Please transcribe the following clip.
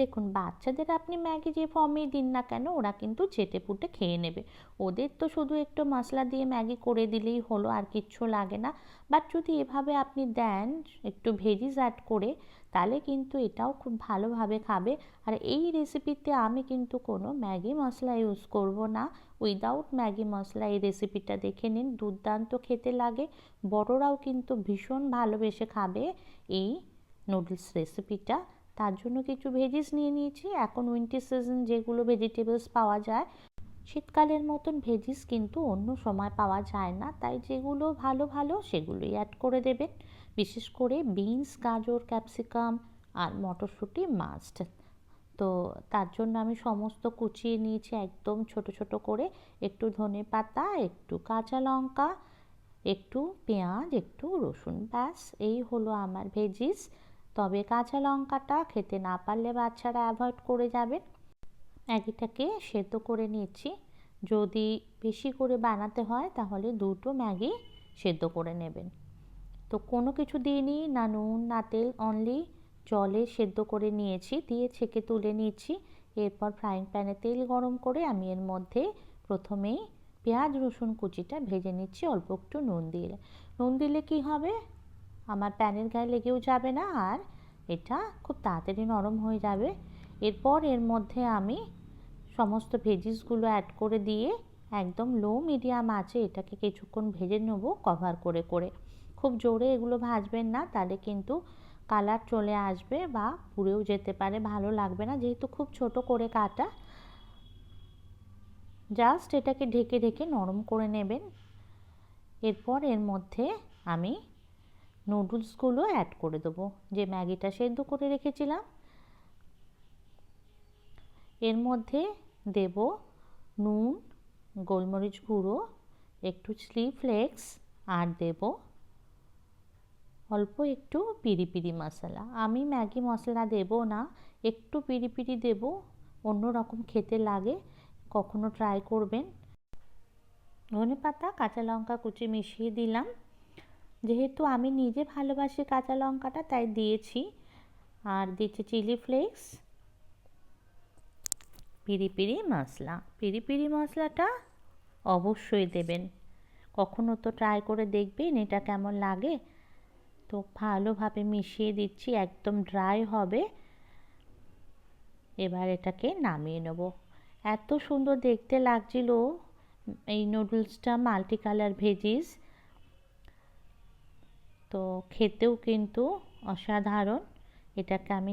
দেখুন, বাচ্চাদের আপনি ম্যাগি যে ফর্মেই দিন না কেন, ওরা কিন্তু চেটে পুটে খেয়ে নেবে। ওদের তো শুধু একটু মশলা দিয়ে ম্যাগি করে দিলেই হলো, আর কিচ্ছু লাগে না। বাট যদি এভাবে আপনি দেন, একটু ভেজিস অ্যাড করে, তাহলে কিন্তু এটাও খুব ভালোভাবে খাবে। আর এই রেসিপিতে আমি কিন্তু কোনো ম্যাগি মশলা ইউজ করব না। উইদাউট ম্যাগি মশলা এই রেসিপিটা দেখে নিন। দুর্দান্ত খেতে লাগে। বড়রাও কিন্তু ভীষণ ভালোবেসে খাবে এই নুডলস রেসিপিটা তার জন্য কিছু ভেজিস নিয়ে নিয়েছি। এখন উইন্টার সিজন যেগুলো ভেজিটেবলস পাওয়া যায়, শীতকালের মতন ভেজিস কিন্তু অন্য সময় পাওয়া যায় না। তাই যেগুলো ভালো ভালো সেগুলোই অ্যাড করে দেবেন। বিশেষ করে বিনস গাজর ক্যাপসিকাম আর মটরশুঁটি মাস্ট তো তার জন্য আমি সমস্ত কুচিয়ে নিয়েছি একদম ছোট ছোট করে। একটু ধনে পাতা, একটু কাঁচা লঙ্কা, একটু পেঁয়াজ, একটু রসুন ব্যাস। এই হলো আমার ভেজিস তবে কাঁচা লঙ্কাটা খেতে না পারলে বাচ্চারা অ্যাভয়েড করে যাবেন। ম্যাগিটাকে সেদ্ধ করে নিয়েছি। যদি বেশি করে বানাতে হয়, তাহলে দুটো ম্যাগি সেদ্ধ করে নেবেন। তো কোনো কিছু দিইনি, না নুন, না তেল অনলি জলে সেদ্ধ করে নিয়েছি, দিয়ে ছেঁকে তুলে নিয়েছি। এরপর ফ্রাইং প্যানে তেল গরম করে আমি এর মধ্যে প্রথমেই পেঁয়াজ, রসুন কুচিটা ভেজে নিচ্ছি, অল্প একটু নুন দিয়ে নুন দিলে কি হবে? আমার প্যানের গায়ে লেগেও যাবে না আর এটা খুব তাড়াতাড়ি নরম হয়ে যাবে। এরপর এর মধ্যে আমি সমস্ত ভেজিসগুলো অ্যাড করে দিয়ে একদম লো মিডিয়াম আছে এটাকে কিছুক্ষণ ভেজে নেব কভার করে করে। খুব জোরে এগুলো ভাজবেন না, তাহলে কিন্তু কালার চলে আসবে বা পুড়েও যেতে পারে, ভালো লাগবে না। যেহেতু খুব ছোট করে কাটা জাস্ট এটাকে ঢেকে ঢেকে নরম করে নেবেন। এরপর এর মধ্যে আমি নুডলসগুলো অ্যাড করে দেবো। যে ম্যাগিটা সেদ্ধ করে রেখেছিলাম। এর মধ্যে দেব নুন, গোলমরিচ গুঁড়ো, একটু চিলি ফ্লেক্স আর দেব অল্প একটু পিরি পিরি মশলা। আমি ম্যাগি মশলা দেব না, একটু পিরি পিরি দেব, অন্য রকম খেতে লাগে, কখনো ট্রাই করবেন। ধনে পাতা, কাঁচা লঙ্কা কুচি মিশিয়ে দিলাম। যেহেতু আমি নিজে ভালোবাসি কাঁচা লঙ্কাটা, তাই দিয়েছি। আর দিচ্ছি চিলি ফ্লেক্স, পিরি পিরি মশলা। পিরি পিরি মশলাটা অবশ্যই দেবেন। কখনো তো ট্রাই করে দেখবেন এটা কেমন লাগে। তো ভালোভাবে মিশিয়ে দিচ্ছি, একদম ড্রাই হবে। এবার এটাকে নামিয়ে নেব। এত সুন্দর দেখতে লাগছিল, এই নুডলসটা মাল্টি কালার ভেজিস। তো খেতেও কিন্তু অসাধারণ। এটাকে আমি